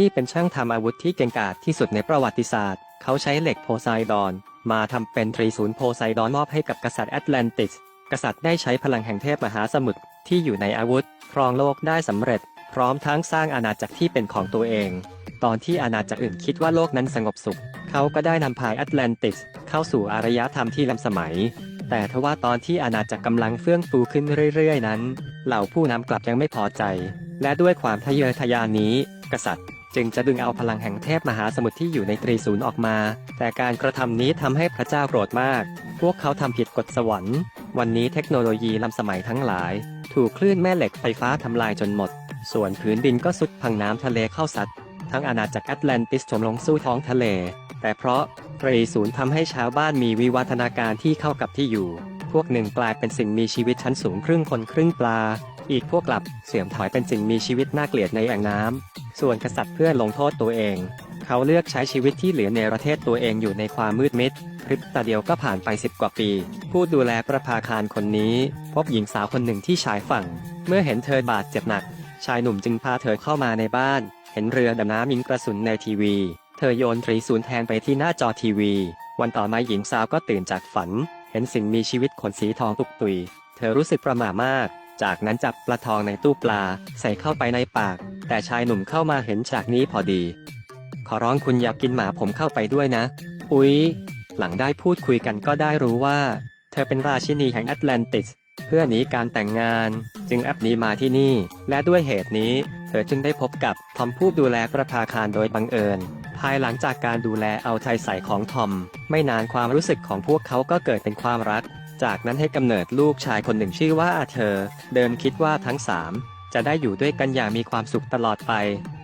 ที่เป็นช่างทำอาวุธที่เก่งกาจที่สุดในประวัติศาสตร์ เขาใช้เหล็กโพไซดอน มาทำเป็นตรีศูนย์โพไซดอนมอบให้กับกษัตริย์แอตแลนติส กษัตริย์ได้ใช้พลังแห่งเทพมหาสมุทรที่อยู่ในอาวุธ ครองโลกได้สำเร็จ พร้อมทั้งสร้างอาณาจักรที่เป็นของตัวเอง ตอนที่อาณาจักรอื่นคิดว่าโลกนั้นสงบสุข เขาก็ได้นำพายแอตแลนติสเข้าสู่อารยธรรมที่ล้ำสมัยแต่ทว่าตอนที่อาณาจักรกำลังเฟื่องฟูขึ้นเรื่อย ๆ นั้น เหล่าผู้นำกลับยังไม่พอใจ และด้วยความทะเยอทะยานนี้ กษัตริย์ จึงจะดึงเอาพลังแห่งเทพมหาสมุทรที่อยู่ในตรีศูนย์ออกมา แต่การกระทำนี้ทำให้พระเจ้าโกรธมาก พวกเขาทำผิดกฎสวรรค์ วันนี้เทคโนโลยีล้ำสมัยทั้งหลาย ถูกคลื่นแม่เหล็กไฟฟ้าทำลายจนหมด ส่วนพื้นดินก็สุดพังน้ำทะเลเข้าซัดทั้งอาณาจักรแอตแลนติสจมลงสู่ท้องทะเล แต่เพราะตรีศูนย์ทำให้ชาวบ้านมีวิวัฒนาการที่เข้ากับที่อยู่ พวกหนึ่งกลายเป็นสิ่งมีชีวิตชั้นสูงครึ่งคนครึ่งปลา อีกพวกกลับเสื่อมถอยเป็นสิ่งมีชีวิตน่าเกลียดในแอ่งน้ำส่วนกษัตริย์เพื่อลงโทษตัวเอง เขาเลือกใช้ชีวิตที่เหลือในประเทศตัวเองอยู่ในความมืดมิดพริบตาเดียวก็ผ่านไปสิบกว่าปี ผู้ดูแลประภาคารคนนี้ พบหญิงสาวคนหนึ่งที่ชายฝั่ง เมื่อเห็นเธอบาดเจ็บหนัก ชายหนุ่มจึงพาเธอเข้ามาในบ้าน เห็นเรือดำน้ำยิงกระสุนในทีวี เธอโยนตรีศูนย์แทนไปที่หน้าจอทีวี วันต่อมาหญิงสาวก็ตื่นจากฝัน เห็นสิ่งมีชีวิตขนสีทองตุกตุย เธอรู้สึกประหม่ามาก จากนั้นจับปลาทองในตู้ปลาใส่เข้าไปในปาก แต่ชายหนุ่มเข้ามาเห็นฉากนี้พอดี ขอร้องคุณอย่ากกินหมาผมเข้าไปด้วยนะ อุ๊ย หลังได้พูดคุยกันก็ได้รู้ว่า เธอเป็นราชินีแห่งแอตแลนติส เพื่อหนีการแต่งงาน จึงแอปนี้มาที่นี่ และด้วยเหตุนี้ เธอจึงได้พบกับทอมผู้ดูแลประภาคารโดยบังเอิญ ภายหลังจากการดูแลเอาใจใส่ของทอม ไม่นานความรู้สึกของพวกเขาก็เกิดเป็นความรัก จากนั้นให้กำเนิดลูกชายคนหนึ่งชื่อว่าอาเธอ เดิมคิดว่าทั้งสามจะได้อยู่ด้วยกันอย่างมีความสุขตลอดไป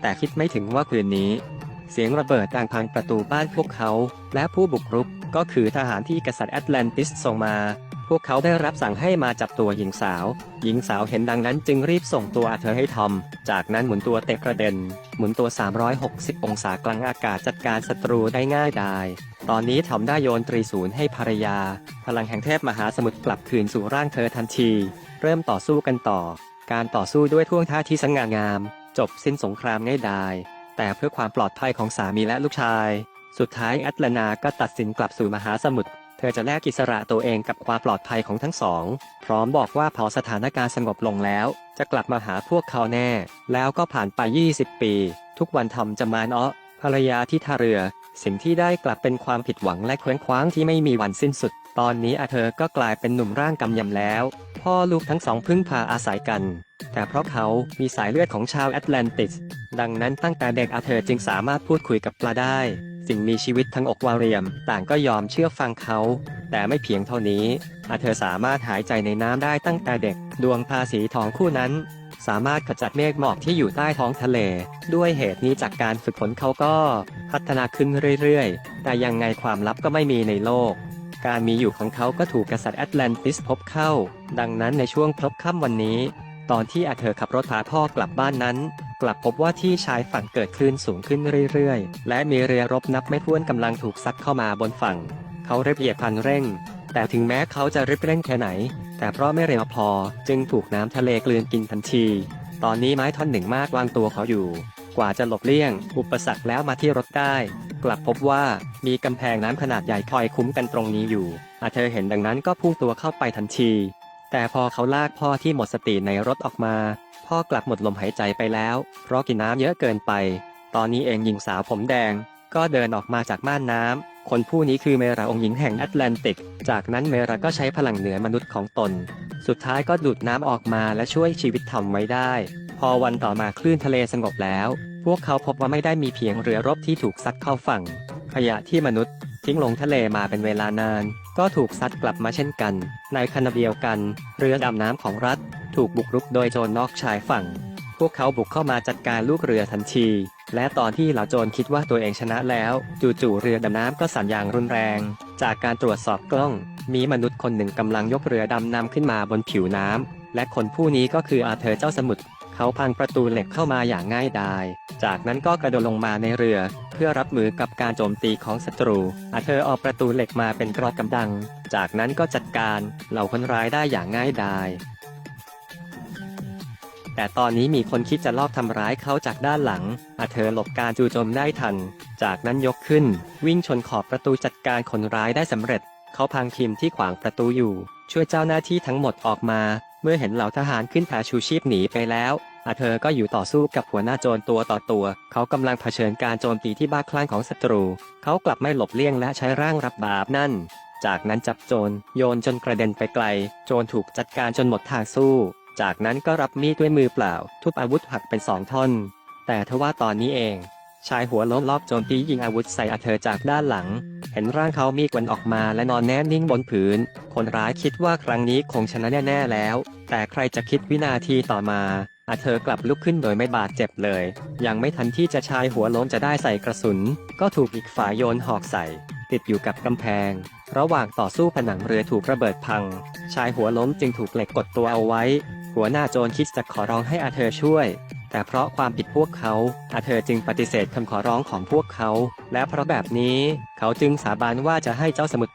แต่คิดไม่ถึงว่าคืนนี้ เสียงระเบิดดังพังประตูบ้านพวกเขา และผู้บุกรุกก็คือทหารที่กษัตริย์แอตแลนติสส่งมา พวกเขาได้รับสั่งให้มาจับตัวหญิงสาว หญิงสาวเห็นดังนั้นจึงรีบส่งตัวอาเธอให้ทอม จากนั้นหมุนตัวเตะกระเด็น หมุนตัว 360 องศากลางอากาศจัดการศัตรูได้ง่ายดาย ตอนนี้ทอมได้โยนตรีศูนย์ให้ภรรยา พลังแห่งเทพมหาสมุทรกลับคืนสู่ร่างเธอทันที เริ่มต่อสู้กันต่อ การต่อสู้ด้วยท่วงท่าที่สง่างาม จบสิ้นสงครามง่ายดาย แต่เพื่อความปลอดภัยของสามีและลูกชาย สุดท้ายแอตแลนาก็ตัดสินกลับสู่มหาสมุทร เธอจะแลกอิสระตัวเองกับความปลอดภัยของทั้งสอง พร้อมบอกว่าพอสถานการณ์สงบลงแล้ว จะกลับมาหาพวกเขาแน่ แล้วก็ผ่านไป 20 ปี ทุกวันทอมจะมาเนาะภรรยาที่ท่าเรือ สิ่งที่ได้กลับเป็นความผิดหวังและเคว้งคว้างที่ไม่มีวันสิ้นสุด ตอนนี้อาเธอก็กลายเป็นหนุ่มร่างกำยำแล้ว พ่อลูกทั้งสองพึ่งพาอาศัยกัน แต่เพราะเขามีสายเลือดของชาวแอตแลนติส ดังนั้นตั้งแต่เด็กอาเธอจึงสามารถพูดคุยกับปลาได้ สิ่งมีชีวิตทั้งอกวาเรียม ต่างก็ยอมเชื่อฟังเขา แต่ไม่เพียงเท่านี้อาเธอสามารถหายใจในน้ำได้ตั้งแต่เด็ก ดวงภาษีทองคู่นั้น สามารถขจัดเมฆหมอกที่อยู่ใต้ท้องทะเล ด้วยเหตุนี้จากการฝึกฝนเขาก็พัฒนาขึ้นเรื่อยๆ แต่ยังไงความลับก็ไม่มีในโลก การมีอยู่ของเขาก็ถูกกษัตริย์แอตแลนติสพบเข้า ดังนั้นในช่วงพบค่ำวันนี้ ตอนที่อาเธอขับรถพาพ่อกลับบ้านนั้น กลับพบว่าที่ชายฝั่งเกิดคลื่นสูงขึ้นเรื่อยๆ และมีเรือรบนับไม่ถ้วนกำลังถูกซัดเข้ามาบนฝั่ง เขาเรียบเหยียบคันเร่ง แต่ถึงแม้เขาจะรีบเร่งแค่ไหน แต่เพราะไม่เร็วพอ จึงถูกน้ำทะเลกลืนกินทันที ตอนนี้ไม้ท่อนหนึ่งมากวางตัวเขาอยู่ กว่าจะหลบเลี่ยง อุปสรรคแล้วมาที่รถได้ กลับพบว่ามีกำแพงน้ำขนาดใหญ่คอยคุ้มกันตรงนี้อยู่ อาเธอเห็นดังนั้นก็พุ่งตัวเข้าไปทันที แต่พอเขาลากพ่อที่หมดสติในรถออกมา พ่อกลับหมดลมหายใจไปแล้ว เพราะกินน้ำเยอะเกินไป ตอนนี้เองหญิงสาวผมแดง ก็เดินออกมาจากม่านน้ำ คนผู้นี้คือเมราองค์หญิงแห่งแอตแลนติก จากนั้นเมราก็ใช้พลังเหนือมนุษย์ของตน สุดท้ายก็ดูดน้ำออกมาและช่วยชีวิตทอมไว้ได้ พอวันต่อมาคลื่นทะเลสงบแล้ว พวกเขาพบว่าไม่ได้มีเพียงเรือรบที่ถูกซัดเข้าฝั่ง ขยะที่มนุษย์ ทิ้งลงทะเลมาเป็นเวลานาน ก็ถูกซัดกลับมาเช่นกัน ในขณะเดียวกัน เรือดำน้ำของรัฐ ถูกบุกรุกโดยโจรนอกชายฝั่ง พวกเขาบุกเข้ามาจัดการลูกเรือทันที และตอนที่เหล่าโจรคิดว่าตัวเองชนะแล้ว จู่ๆเรือดำน้ำก็สั่นอย่างรุนแรง จากการตรวจสอบกล้อง มีมนุษย์คนหนึ่งกำลังยกเรือดำน้ำขึ้นมาบนผิวน้ำและคนผู้นี้ก็คืออาเธอร์เจ้าสมุทรเขาพังประตูเหล็กเข้ามาอย่างง่ายดาย จากนั้นก็กระโดดลงมาในเรือ เพื่อรับมือกับการโจมตีของศัตรู อาเธอร์เอาประตูเหล็กมาเป็นกรอบกำดัง จากนั้นก็จัดการเหล่าคนร้ายได้อย่างง่ายดาย แต่ตอนนี้มีคนคิดจะลอบทำร้ายเขาจากด้านหลังอาเธอหลบการจู่โจมได้ทัน จากนั้นยกขึ้น วิ่งชนขอบประตูจัดการคนร้ายได้สำเร็จ เขาพังทีมที่ขวางประตูอยู่ ช่วยเจ้าหน้าที่ทั้งหมดออกมา เมื่อเห็นเหล่าทหารขึ้นพาชูชีพหนีไปแล้วอาเธอก็อยู่ต่อสู้กับหัวหน้าโจรตัวต่อตัว เขากำลังเผชิญการโจมตีที่บ้าคลั่งของศัตรู เขากลับไม่หลบเลี่ยงและใช้ร่างรับบาปนั่น จากนั้นจับโจรโยนจนกระเด็นไปไกล โจรถูกจัดการจนหมดทางสู้ จากนั้นก็รับมีดด้วยมือเปล่า ทุบอาวุธหักเป็นสองท่อน แต่ทว่าตอนนี้เอง ชายหัวล้มรอบโจมตียิงอาวุธใส่อาเธอจากด้านหลัง เห็นร่างเขามีกวันออกมาและนอนแน่นิ่งบนผืน คนร้ายคิดว่าครั้งนี้คงชนะแน่ๆแล้ว แต่ใครจะคิดวินาทีต่อมาอาเธอกลับลุกขึ้นโดยไม่บาดเจ็บเลย ยังไม่ทันที่จะชายหัวล้มจะได้ใส่กระสุน ก็ถูกอีกฝ่ายโยนหอกใส่ ติดอยู่กับกำแพง ระหว่างต่อสู้ผนังเรือถูกระเบิดพัง ชายหัวล้มจึงถูกเหล็กกดตัวเอาไว้ หัวหน้าโจรคิดจะขอร้องให้อาเธอร์ช่วย แต่เพราะความผิดพวกเขาอาเธอร์จึงปฏิเสธคำขอร้องของพวกเขา และเพราะแบบนี้เขาจึงสาบานว่าจะให้เจ้าสมุทร